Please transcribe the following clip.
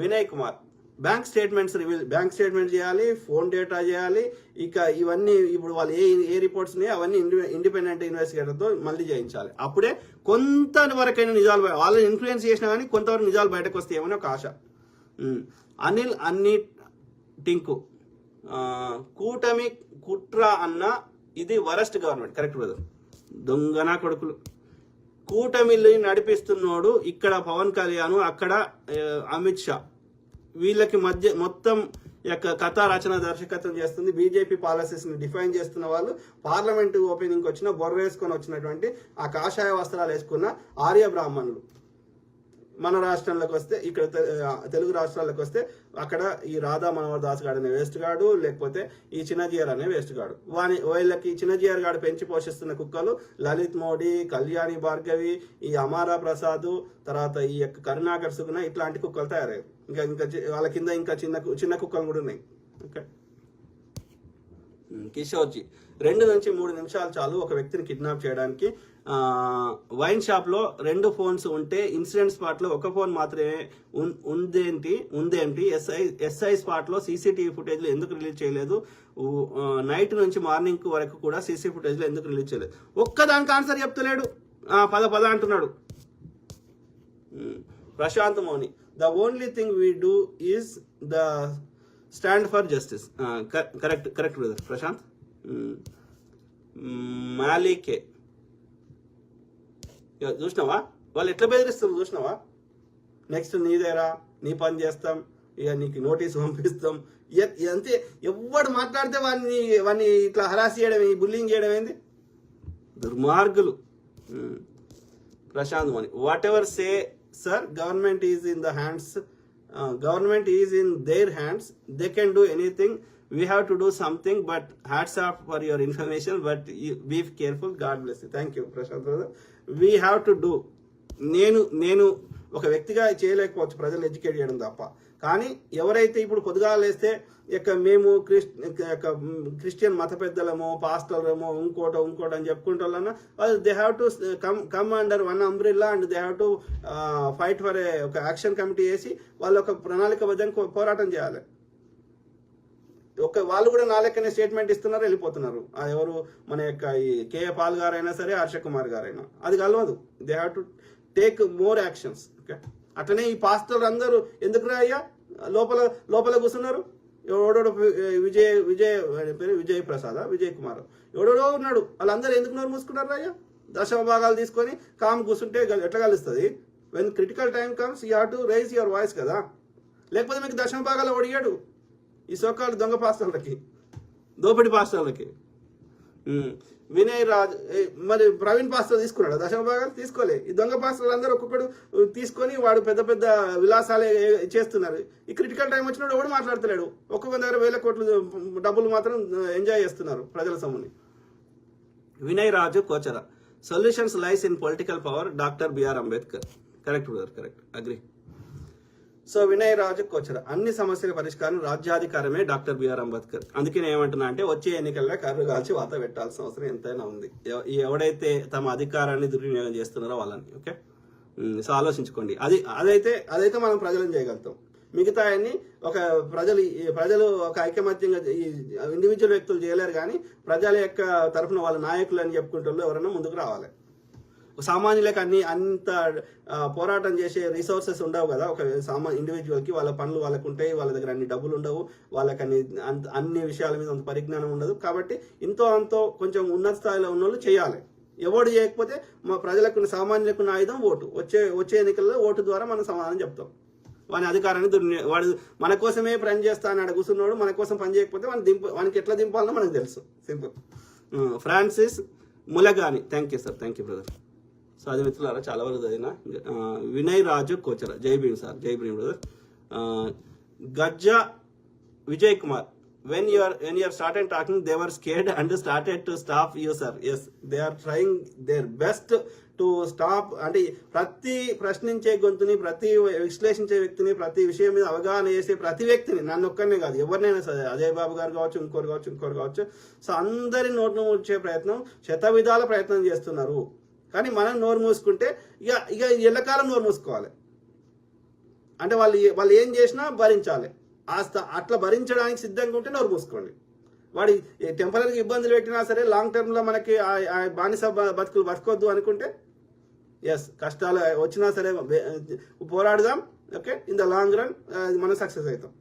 Vinay Kumar. Bank statements reveal bank statement చేయాలి phone data చేయాలి ఇక ఇవన్నీ ఇప్పుడు వాళ్ళు ఏ ఏ రిపోర్ట్స్ ఉన్నాయో అవన్నీ ఇండిపెండెంట్ ఇన్వెస్టిగేటర్తో మళ్ళీ చేయించాలి. అప్పుడే కొంత వరకైనా నిజాలు వాళ్ళని ఇన్ఫ్లుయెన్స్ చేసినా కానీ కొంతవరకు నిజాలు బయటకు వస్తాయేమని ఒక ఆశ. అనిల్ అన్ని టింకు. కూటమి కుట్ర అన్న ఇది వరస్ట్ గవర్నమెంట్. Correct brother? దొంగనా కొడుకులు. కూటమిని నడిపిస్తున్నోడు ఇక్కడ పవన్ కళ్యాణ్ అక్కడ అమిత్ షా. వీళ్ళకి మధ్య మొత్తం యొక్క కథా రచన దర్శకత్వం చేస్తుంది. బీజేపీ పాలసీస్ని డిఫైన్ చేస్తున్న వాళ్ళు పార్లమెంట్ ఓపెనింగ్కి వచ్చిన బొర్ర వేసుకొని వచ్చినటువంటి ఆ కాషాయ వస్త్రాలు వేసుకున్న ఆర్య బ్రాహ్మణులు. మన రాష్ట్రంలోకి వస్తే ఇక్కడ తెలుగు రాష్ట్రాలకు వస్తే అక్కడ ఈ రాధా మనోహర్ దాస్ గాడు అనే వేస్ట్ గాడు లేకపోతే ఈ చిన్నజీఆర్ అనే వేస్ట్ గాడు. వాని వీళ్ళకి చిన్నజీఆర్ గాడు పెంచి పోషిస్తున్న కుక్కలు లలిత్ మోడీ కళ్యాణి భార్గవి ఈ అమారా ప్రసాద్ తర్వాత ఈ యొక్క కరుణాకర్ సుగుణ ఇట్లాంటి కుక్కలు తయారయ్యారు ఇంకా ఇంకా వాళ్ళ కింద ఇంకా చిన్న కు- చిన్న కుక్కలు కూడా ఉన్నాయి. ఓకే. కిషోర్జీ రెండు నుంచి మూడు నిమిషాలు చాలు ఒక వ్యక్తిని కిడ్నాప్ చేయడానికి వైన్ షాప్లో రెండు ఫోన్స్ ఉంటే ఇన్సిడెంట్ స్పాట్లో ఒక ఫోన్ మాత్రమే ఉందేంటి ఉందేంటి? ఎస్ఐ ఎస్ఐ స్పాట్లో సీసీటీవీ ఫుటేజ్లు ఎందుకు రిలీజ్ చేయలేదు? నైట్ నుంచి మార్నింగ్ వరకు కూడా సీసీ ఫుటేజ్లు ఎందుకు రిలీజ్ చేయలేదు? ఒక్కదానికి ఆన్సర్ చెప్తలేడు. పద పద అంటున్నాడు. Prashant Mouni. The only thing we do is the stand for justice. Correct correct brother. Prashant? మాలికే చూసినావా? వాళ్ళు ఎట్లా బెదిరిస్తారు చూసినావా? నెక్స్ట్ నీదేరా నీ పని చేస్తాం ఇక నీకు నోటీస్ పంపిస్తాం. అంతే ఎవడు మాట్లాడితే వాడిని వాడిని ఇట్లా హరాస్ చేయడం బుల్లింగ్ చేయడం ఏంది? దుర్మార్గులు. Prashant Mani whatever say sir government is in the hands government is in their hands they can do anything we to to do something but off off for your information but careful. Careful bless you. Thank you Prashant brother. We have to do నేను నేను ఒక వ్యక్తిగా చేయలేకపోవచ్చు ప్రజలు educate చేయడం తప్ప. కానీ ఎవరైతే ఇప్పుడు కొద్దిగా లేస్తే ఇక మేము క్రిస్ యొక్క క్రిస్టియన్ మత పెద్దలమో పాస్టర్లమో ఇంకోటో ఇంకోటో అని చెప్పుకుంటారన్నా they have to come come under one umbrella and they have to fight for a ఒక యాక్షన్ కమిటీ వేసి వాళ్ళు ఒక ప్రణాళికబద్ధంగా పోరాటం చేయాలి. ఒక వాళ్ళు కూడా నా లెక్కనే స్టేట్మెంట్ ఇస్తున్నారు వెళ్ళిపోతున్నారు. ఎవరు మన యొక్క ఈ కేఏ పాల్ గారైనా సరే హర్ష కుమార్ గారైనా. అది కలవదు. They have to take more actions okay అట్లనే ఈ పాస్టర్ అందరూ ఎందుకు అయ్యా? లోపల లోపల కూర్చున్నారు? ఎవడోడో విజయ్ విజయ్ పేరు విజయ్ ప్రసాద్ విజయ్ కుమార్. ఎవడోడో ఉన్నాడు. వాళ్ళందరూ ఎందుకు నోరు మూసుకున్నారు అయ్యా? దశమ భాగాలు తీసుకొని కామ్ కూర్చుంటే ఎట్లా కలుస్తుంది? When critical time comes you have to raise your voice కదా. లేకపోతే మీకు దశమ భాగాలు ఒడిగాడు. ఈ సోకాలు దొంగ పాస్టర్లకి దోపిడి పాస్టర్లకి. వినయ్ రాజ్ మరి ప్రవీణ్ పాస్టర్ తీసుకున్నాడు? దశమ భాగాలు తీసుకోలే. ఈ దొంగ పాస్టర్లు అందరూ ఒక్కొక్కడు తీసుకొని వాడు పెద్ద పెద్ద విలాసాలే చేస్తున్నారు. ఈ క్రిటికల్ టైం వచ్చినప్పుడు ఎవడు మాట్లాడతలేడు? ఒక్కొక్క దగ్గర వేల కోట్లు డబ్బులు మాత్రం ఎంజాయ్ చేస్తున్నారు ప్రజల సొమ్ముని. Vinay Raju Kochara. Solutions lies in political power doctor BR Ambedkar. Correct brother correct. Agree. So Vinay Raju Kochara. అన్ని సమస్యల పరిష్కారం రాజ్యాధికారమే డాక్టర్ బిఆర్ అంబేద్కర్. అందుకే నేను ఏమంటున్నా అంటే వచ్చే ఎన్నికల్లో కర్రు కాల్చి వాత పెట్టాల్సిన అవసరం ఎంతైనా ఉంది. ఎవడైతే తమ అధికారాన్ని దుర్వినియోగం చేస్తున్నారో వాళ్ళని ఓకే? సో ఆలోచించుకోండి. అది అదైతే అదైతే మనం ప్రజలను చేయగలుగుతాం. మిగతా అన్ని ఒక ప్రజలు ప్రజలు ఒక ఐకమత్యంగా ఈ ఇండివిజువల్ వ్యక్తులు చేయలేరు కానీ ప్రజల యొక్క తరఫున వాళ్ళ నాయకులు అని చెప్పుకుంటూ ఎవరైనా ముందుకు రావాలి. సామాన్యులకు అన్ని అంత పోరాటం చేసే రిసోర్సెస్ ఉండవు కదా. ఒక సామా ఇండివిజువల్కి వాళ్ళ పనులు వాళ్ళకు ఉంటాయి వాళ్ళ దగ్గర అన్ని డబ్బులు ఉండవు వాళ్ళకి అన్ని అంత అన్ని విషయాల మీద అంత పరిజ్ఞానం ఉండదు. కాబట్టి ఇంతో అంతో కొంచెం ఉన్నత స్థాయిలో ఉన్న వాళ్ళు చేయాలి. ఎవడు చేయకపోతే మా ప్రజలకు సామాన్యులకు ఉన్న ఆయుధం ఓటు. వచ్చే వచ్చే ఎన్నికల్లో ఓటు ద్వారా మనం సమాధానం చెప్తాం. వాని అధికారాన్ని దుర్ని వాడు మన కోసమే పని చేస్తా అని అడుగుతున్నాడు మన కోసం పని చేయకపోతే వాని దింప వానికి ఎట్లా దింపాలనో మనకు తెలుసు. Simple. Francis Mulagani. Thank you sir. Thank you brother. So అది మిత్రులారా చాలా వరకు చదివిన. వినయ్ రాజు కోచర జై Bhim sir Jai Bhim brother. Gajja Vijay Kumar when you're when you're and talking they were scared and started to stop you sir as they are trying their best to stop అంటే ప్రతి ప్రశ్నించే గొంతుని ప్రతి విశ్లేషించే వ్యక్తిని ప్రతి విషయం మీద అవగాహన చేసే ప్రతి వ్యక్తిని నన్ను ఒక్కరినే కాదు ఎవరినైనా సరే అజయ్ బాబు గారు కావచ్చు ఇంకోరు కావచ్చు ఇంకోరు కావచ్చు. సో అందరి నోట్ను ఉంచే ప్రయత్నం శత విధాల ప్రయత్నం చేస్తున్నారు. కానీ మనం నోరు మూసుకుంటే ఇక ఇక ఎల్లకాలం నోరు మూసుకోవాలి. అంటే వాళ్ళు వాళ్ళు ఏం చేసినా భరించాలి. ఆ అట్లా భరించడానికి సిద్ధంగా ఉంటే నోరు మూసుకోండి. వాడి టెంపరీగా ఇబ్బందులు పెట్టినా సరే లాంగ్ టర్మ్లో మనకి ఆ- ఆ బానిస బ- బతుకులు బతకొద్దు అనుకుంటే ఎస్ కష్టాలు వచ్చినా సరే పోరాడదాం okay? In the long run మనం సక్సెస్ అవుతాం.